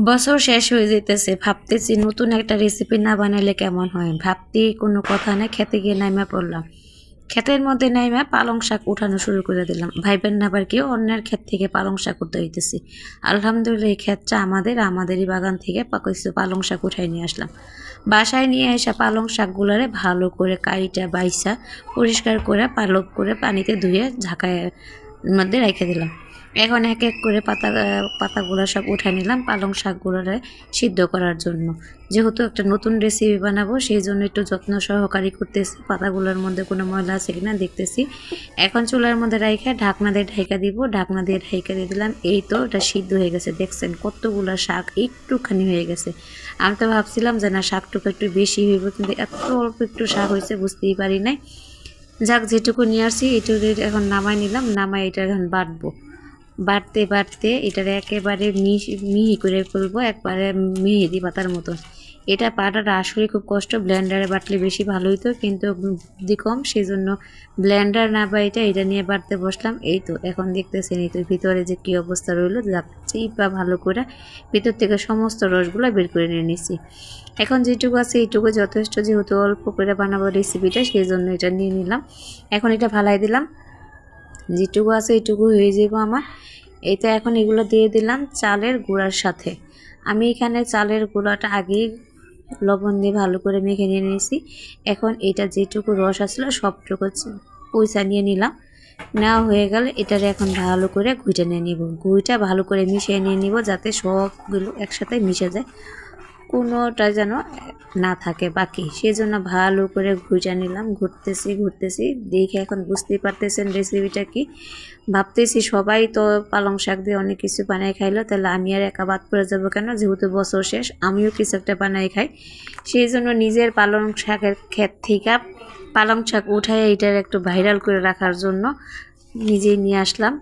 বছর শেষ হয়ে যেতেছে ভাবতেছি নতুন একটা রেসিপি না বানালে কেমন হয়? ভাবতেই কোনো কথা নেই, খেতে গিয়ে নাইমা পড়লাম। ক্ষেতের মধ্যে নাইমা পালং শাক উঠানো শুরু করে দিলাম। ভাইবেন না আবার কেউ, অন্যের ক্ষেত থেকে পালং শাক উঠতে হইতেছি। আলহামদুলিল্লাহ, এই ক্ষেতটা আমাদের, আমাদেরই বাগান থেকে পা- পালং শাক উঠাই নিয়ে আসলাম। বাসায় নিয়ে এসে পালং শাকগুলারে ভালো করে কাইটা বাইসা, পরিষ্কার করে, পালক করে পানিতে ধুয়ে ঝাঁকায় মধ্যে রেখে দিলাম। এখন এক এক করে পাতা পাতাগুলো সব উঠে নিলাম পালং শাকগুলোরে সিদ্ধ করার জন্য। যেহেতু একটা নতুন রেসিপি বানাবো, সেই জন্য একটু যত্ন সহকারী করতেছি। পাতাগুলোর মধ্যে কোনো ময়লা আছে কিনা দেখতেছি। এখন চুলার মধ্যে রাইখা ঢাকনা দিয়ে ঢাইকা দিব। ঢাকনা দিয়ে ঢাইকা দিয়ে দিলাম। এই তো এটা সিদ্ধ হয়ে গেছে। দেখছেন কতগুলো শাক একটুখানি হয়ে গেছে। আমি তো ভাবছিলাম যে না, শাকটুকু একটু বেশি হইব, কিন্তু এত অল্প একটু শাক হয়েছে বুঝতেই পারি নাই। যাক, যেটুকু নিয়ে আসি এটুকু এখন নামাই নিলাম, নামাই এটা এখন বাটবো। বাড়তে বাড়তে এটার একেবারে মিহি করে ফেলব, একবারে মেহেদি পাতার মতন এটা পাটাটা আসলে খুব কষ্ট, ব্লেন্ডারে বাটলে বেশি ভালো হতো কিন্তু বুদ্ধি কম সেই জন্য ব্লেন্ডার না বা এটা এটা নিয়ে বাটতে বসলাম। এই তো, এখন দেখতেছেন এই তো ভিতরে যে কী অবস্থা রইল চিপা ভালো করে ভিতর থেকে সমস্ত রসগুলো বের করে নিয়ে নিছি। এখন যেটুকু আছে এইটুকু যথেষ্ট, যেহেতু অল্প করে বানাবো রেসিপিটা সেই জন্য এটা নিয়ে নিলাম। এখন এটা ভালাই দিলাম। যেটুকু আছে এইটুকু হয়ে যাব আমার। তো এখন এগুলো দিয়ে দিলাম চালের গুঁড়ার সাথে। আমি এখানে চালের গুঁড়াটা আগেই লবণ দিয়ে ভালো করে মেখে নিয়ে নিয়েছি। এখন এটা যেটুকু রস আসলো সবটুকু পয়সা নিয়ে নিলাম। নেওয়া হয়ে গেলে এটারে এখন ভালো করে ঘুইটা নিয়ে নিব। ঘুইটা ভালো করে মিশিয়ে নিয়ে নিব যাতে সবগুলো একসাথে মিশে যায়। কোনোটা যেন না থাকে বাকি। সেই জন্য ভালো করে ঘুইটা নিলাম, ঘুরতেছি ঘুরতেছি। দেখে এখন বুঝতেই পারতেছেন রেসিপিটা কি। ভাবতেছি সবাই তো পালং শাক দিয়ে অনেক কিছু বানাই খাইলো, তাহলে আমি আর একা বাদ পড়ে যাব কেন? যেহেতু বছর শেষ, আমিও কিছু একটা বানাই খাই। সেই জন্য নিজের পালং শাকের ক্ষেত থেকে পালং শাক উঠায় এটার একটু ভাইরাল করে রাখার জন্য নিজেই নিয়ে আসলাম।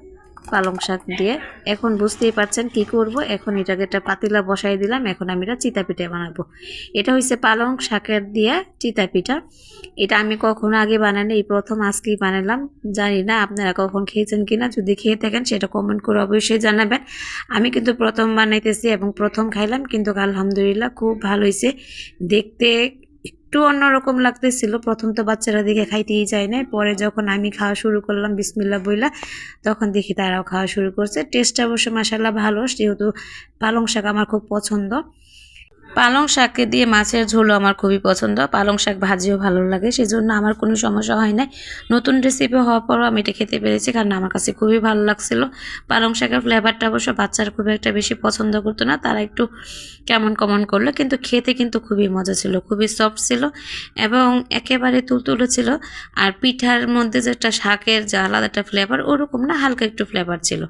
পালং শাক দিয়ে। এখন বুঝতেই পারছেন কি করব। এখন এটাকে একটা পাতিলা বসাই দিলাম। এখন আমি এটা চিতা পিঠা বানাবো। এটা হচ্ছে পালং শাকের দিয়ে চিতা পিঠা। এটা আমি কখনো আগে বানাইনি, এই প্রথম আজকেই বানালাম জানি না আপনারা কখন খেয়েছেন কিনা, যদি খেয়ে থাকেন সেটা কমেন্ট করে অবশ্যই জানাবেন। আমি কিন্তু প্রথম বানাইতেছি এবং প্রথম খাইলাম, কিন্তু আলহামদুলিল্লাহ খুব ভালো হয়েছে দেখতে একটু অন্যরকম লাগতেছিল। প্রথম তো বাচ্চারা দিকে খাইতেই যায় না পরে যখন আমি খাওয়া শুরু করলাম বিসমিল্লা বইলা, তখন দেখি তারাও খাওয়া শুরু করছে। টেস্টটা অবশ্য মাসাল্লাহ ভালো। যেহেতু পালং শাক আমার খুব পছন্দ। পালং শাককে দিয়ে মাছের ঝোলও আমার খুবই পছন্দ। পালং শাক ভাজিও ভালো লাগে, সেজন্য আমার কোনো সমস্যা হয় না নতুন রেসিপি হওয়ার পরও আমি এটা খেতে পেরেছি, কারণ আমার কাছে খুবই ভালো লাগছিল। পালং শাকের ফ্লেভারটা অবশ্য বাচ্চারা খুব একটা বেশি পছন্দ করতো না, তারা একটু কেমন কমন করল, কিন্তু খেতে কিন্তু খুবই মজা ছিল, খুবই সফট ছিল এবং একেবারে তুলতুলো ছিল। আর পিঠার মধ্যে যেটা শাকের যে আলাদা একটা ফ্লেভার ওরকম না, হালকা একটু ফ্লেভার ছিল।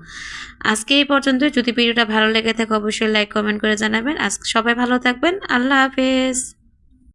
আজকে এই পর্যন্ত যদি ভিডিওটা ভালো লেগে থাকে অবশ্যই লাইক কমেন্ট করে জানাবেন। আজকে সবাই ভালো থাকবেন। আল্লাহ হাফেজ।